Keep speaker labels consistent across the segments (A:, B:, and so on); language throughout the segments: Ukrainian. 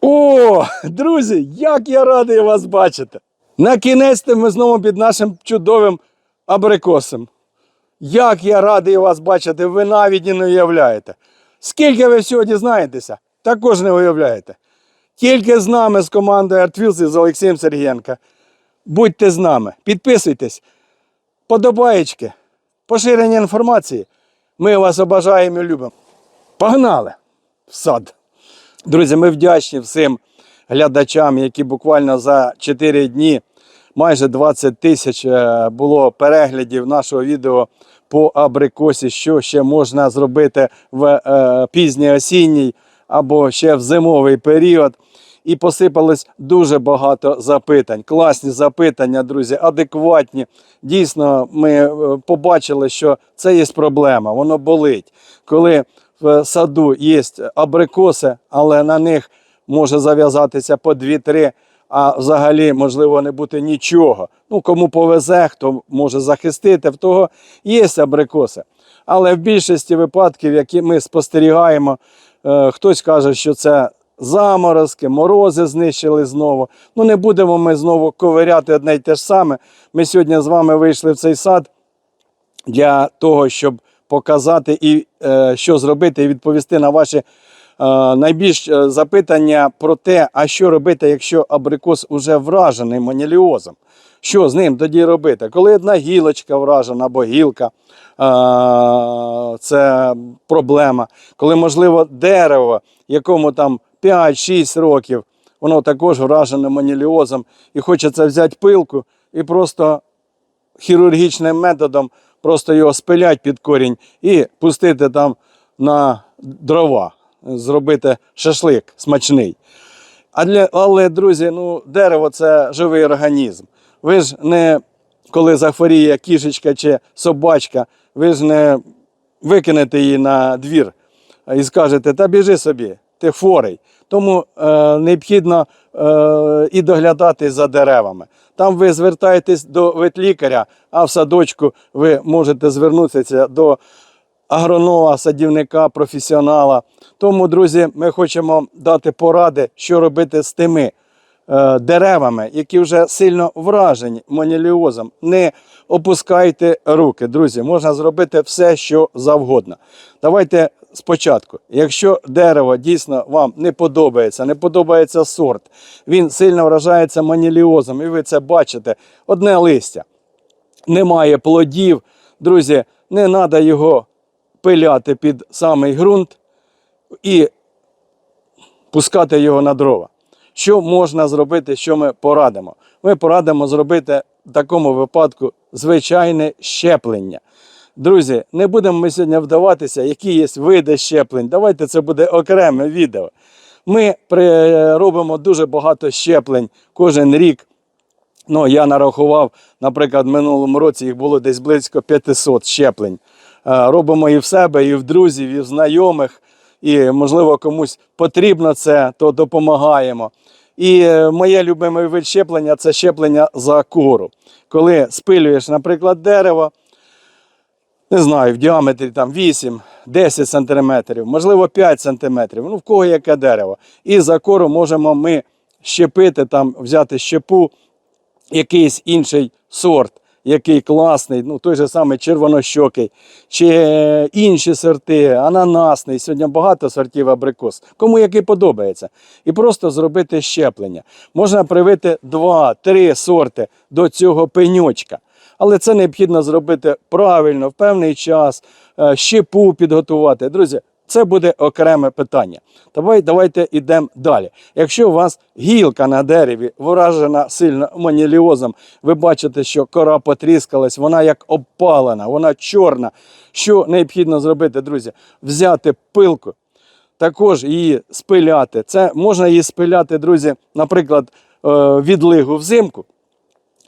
A: О, друзі, як я радий вас бачити! На кінець ми знову під нашим чудовим абрикосом. Як я радий вас бачити, ви навіть не уявляєте. Скільки ви всього дізнаєтеся, також не уявляєте. Тільки з нами, з командою Артвілс і з Олексієм Сергієнка. Будьте з нами, підписуйтесь, подобаєчки, поширення інформації. Ми вас обажаємо і любимо. Погнали в сад! Друзі, ми вдячні всім глядачам, які буквально за 4 дні майже 20 тисяч е, було переглядів нашого відео по абрикосі, що ще можна зробити в е, пізній осінній або ще в зимовий період. І посипалось дуже багато запитань. Класні запитання, друзі, адекватні. Дійсно, ми е, побачили, що це є проблема, воно болить. Коли в саду є абрикоси, але на них може зав'язатися по 2-3, а взагалі можливо не бути нічого. Ну, кому повезе, хто може захистити, в того є абрикоси. Але в більшості випадків, які ми спостерігаємо, е, хтось каже, що це заморозки, морози знищили знову. Ну не будемо ми знову ковиряти одне й те ж саме. Ми сьогодні з вами вийшли в цей сад для того, щоб показати і е, що зробити, і відповісти на ваші е, найбільш е, запитання про те, а що робити, якщо абрикос уже вражений маніліозом. Що з ним тоді робити? Коли одна гілочка вражена або гілка, це проблема. Коли, можливо, дерево, якому там 5-6 років, воно також вражене маніліозом, і хочеться взяти пилку і просто хірургічним методом просто його спилять під корінь і пустити там на дрова, зробити шашлик смачний. А для, але, друзі, ну, дерево це живий організм. Ви ж не коли захворіє кішечка чи собачка, ви ж не викинете її на двір і скажете, та біжи собі, ти хворий. Тому е, необхідно і доглядати за деревами. Там ви звертаєтесь до ветлікаря, а в садочку ви можете звернутися до агронома, садівника, професіонала. Тому, друзі, ми хочемо дати поради, що робити з тими е, деревами, які вже сильно вражені моніліозом. Не опускайте руки, друзі. Можна зробити все, що завгодно. Давайте спочатку, якщо дерево дійсно вам не подобається, не подобається сорт, він сильно вражається маніліозом, і ви це бачите, одне листя, немає плодів, друзі, не треба його пиляти під самий ґрунт і пускати його на дрова. Що можна зробити, що ми порадимо? Ми порадимо зробити в такому випадку звичайне щеплення. Друзі, не будемо ми сьогодні вдаватися, які є види щеплень. Давайте це буде окреме відео. Ми робимо дуже багато щеплень кожен рік. Ну, я нарахував, наприклад, в минулому році їх було десь близько 500 щеплень. Е, Робимо і в себе, і в друзів, і в знайомих. І, можливо, комусь потрібно це, то допомагаємо. І е, моє любиме вид щеплення це щеплення за кору. Коли спилюєш, наприклад, дерево, не знаю, в діаметрі там 8-10 сантиметрів, можливо 5 сантиметрів, ну в кого яке дерево. І за кору можемо ми щепити, там, взяти щепу, якийсь інший сорт, який класний, ну той же самий червонощокий, чи інші сорти, ананасний. Сьогодні багато сортів абрикос. Кому який подобається. І просто зробити щеплення. Можна привити 2-3 сорти до цього пеньочка. Але це необхідно зробити правильно, в певний час, е, щепу підготувати. Друзі, це буде окреме питання. Давай, давайте йдемо далі. Якщо у вас гілка на дереві вражена сильно маніліозом, ви бачите, що кора потріскалась, вона як обпалена, вона чорна. Що необхідно зробити, друзі? Взяти пилку, також її спиляти. Це можна її спиляти, друзі, наприклад, е, відлигу взимку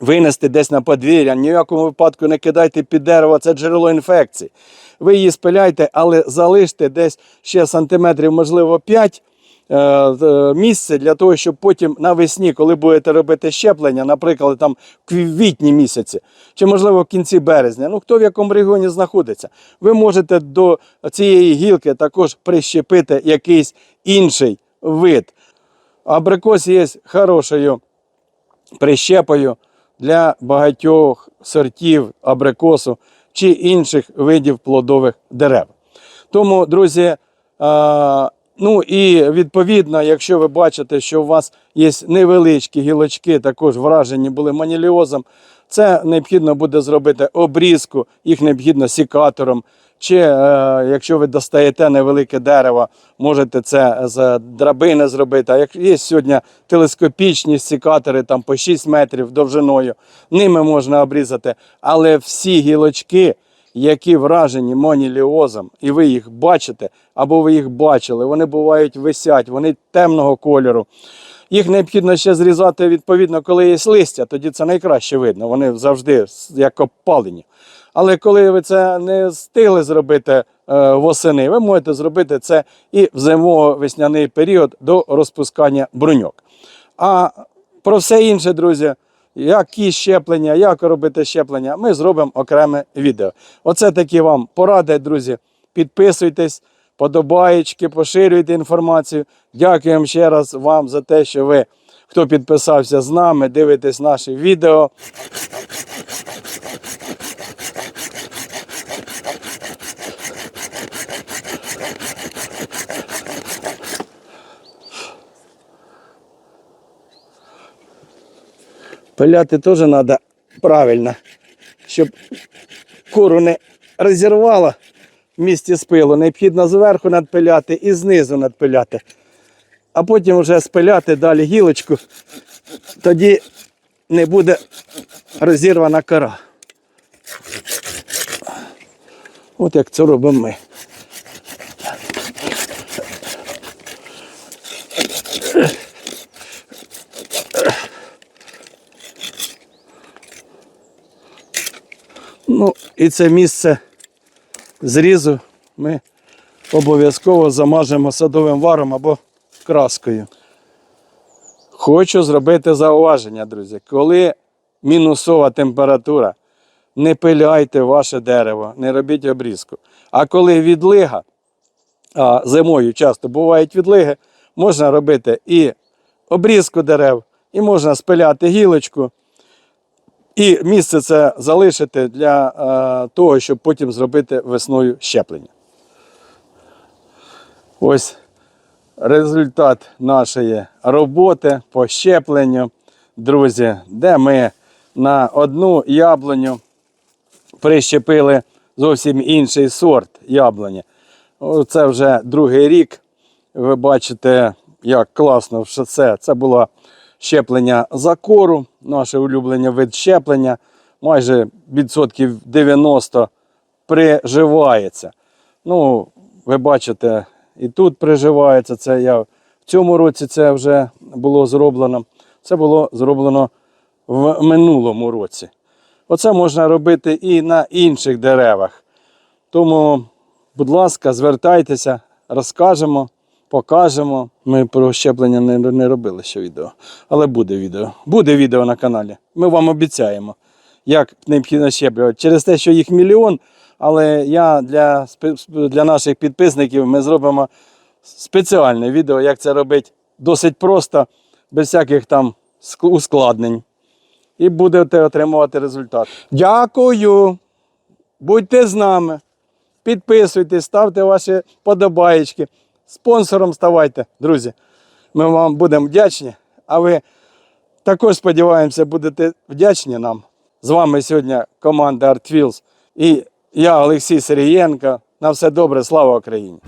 A: винести десь на подвір'я, ні в якому випадку не кидайте під дерево, це джерело інфекції. Ви її спиляйте, але залиште десь ще сантиметрів, можливо, 5 е, е, місце для того, щоб потім навесні, коли будете робити щеплення, наприклад, там в квітні місяці, чи можливо в кінці березня, ну хто в якому регіоні знаходиться, ви можете до цієї гілки також прищепити якийсь інший вид Абрикос є хорошою прищепою для багатьох сортів абрикосу чи інших видів плодових дерев. Тому, друзі, ну і відповідно, якщо ви бачите, що у вас є невеличкі гілочки, також вражені були маніліозом, це необхідно буде зробити обрізку, їх необхідно сікатором. Чи е, якщо ви достаєте невелике дерево, можете це з драбини зробити. А як є сьогодні телескопічні сікатори там по 6 метрів довжиною, ними можна обрізати. Але всі гілочки, які вражені моніліозом, і ви їх бачите, або ви їх бачили, вони бувають висять, вони темного кольору. Їх необхідно ще зрізати відповідно, коли є листя, тоді це найкраще видно. Вони завжди як опалені. Але коли ви це не встигли зробити е, восени, ви можете зробити це і в зимово-весняний період до розпускання бруньок. А про все інше, друзі, які щеплення, як робити щеплення, ми зробимо окреме відео. Оце такі вам поради, друзі. Підписуйтесь, подобаєчки, поширюйте інформацію. Дякуємо ще раз вам за те, що ви, хто підписався з нами, дивитесь наші відео. Пиляти теж треба правильно, щоб куру не розірвало в місті з пилу. Необхідно зверху надпиляти і знизу надпиляти. А потім вже спиляти далі гілочку, тоді не буде розірвана кора. От як це робимо ми. Ну, і це місце зрізу ми обов'язково замажемо садовим варом або краскою. Хочу зробити зауваження, друзі. Коли мінусова температура, не пиляйте ваше дерево, не робіть обрізку. А коли відлига, а зимою часто бувають відлиги, можна робити і обрізку дерев, і можна спиляти гілочку. І місце це залишити для е, того, щоб потім зробити весною щеплення. Ось результат нашої роботи по щепленню, друзі, де ми на одну яблуню прищепили зовсім інший сорт яблуні. Це вже другий рік. Ви бачите, як класно що це. Це було щеплення закору, наше улюблене вид щеплення. Майже відсотків 90 приживається. Ну, ви бачите, і тут приживається. Це я в цьому році це вже було зроблено. Це було зроблено в минулому році. Оце можна робити і на інших деревах. Тому, будь ласка, звертайтеся, розкажемо, покажемо. Ми про щеплення не, не робили ще відео, але буде відео. Буде відео на каналі. Ми вам обіцяємо, як необхідно щеплювати. Через те, що їх мільйон, але я для, для наших підписників ми зробимо спеціальне відео, як це робити досить просто, без всяких там ускладнень. І будете отримувати результат. Дякую! Будьте з нами. Підписуйтесь, ставте ваші подобаєчки. Спонсором ставайте, друзі. Ми вам будемо вдячні, а ви також сподіваємося, будете вдячні нам. З вами сьогодні команда ArtWheels і я, Олексій Сергієнко. На все добре, слава Україні!